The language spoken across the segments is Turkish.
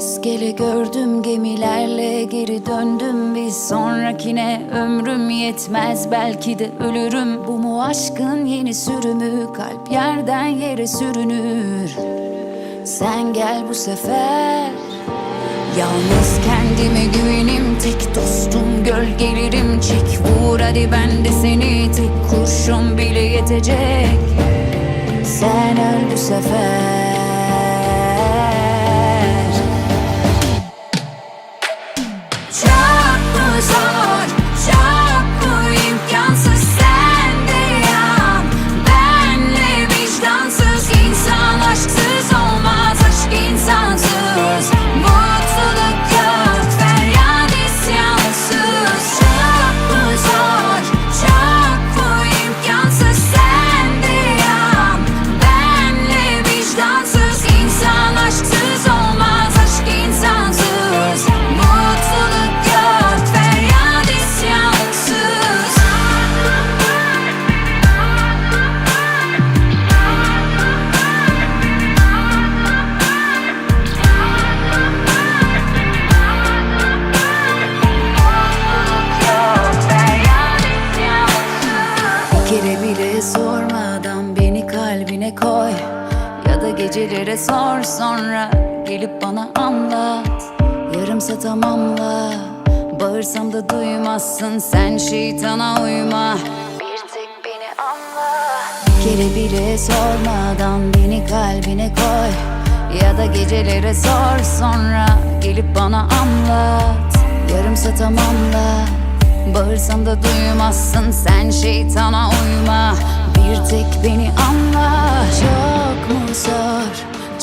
İskele gördüm gemilerle geri döndüm. Bir sonrakine ömrüm yetmez belki de ölürüm. Bu mu aşkın yeni sürümü? Kalp yerden yere sürünür. Sen gel bu sefer. Yalnız kendime güvenim tek dostum gölgelerim çek Vur hadi ben de seni. Tek kurşun bile yetecek. Sen öl bu sefer bile sormadan beni kalbine koy. Ya da gecelere sor sonra gelip bana anlat. Yarımsa tamamla Bağırsam da duymazsın. Sen şeytana uyma. Bir tek beni anla. Kere bile sormadan beni kalbine koy. Ya da gecelere sor sonra gelip bana anlat. Yarımsa tamamla Bağırsam da duymazsın. Sen şeytana uyma Bir tek beni anla. Çok mu zor,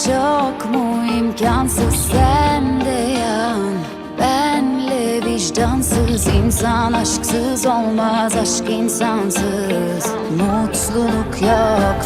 çok mu imkansız? Sen de yan Benle vicdansız. İnsan aşksız olmaz aşk insansız. Mutluluk yok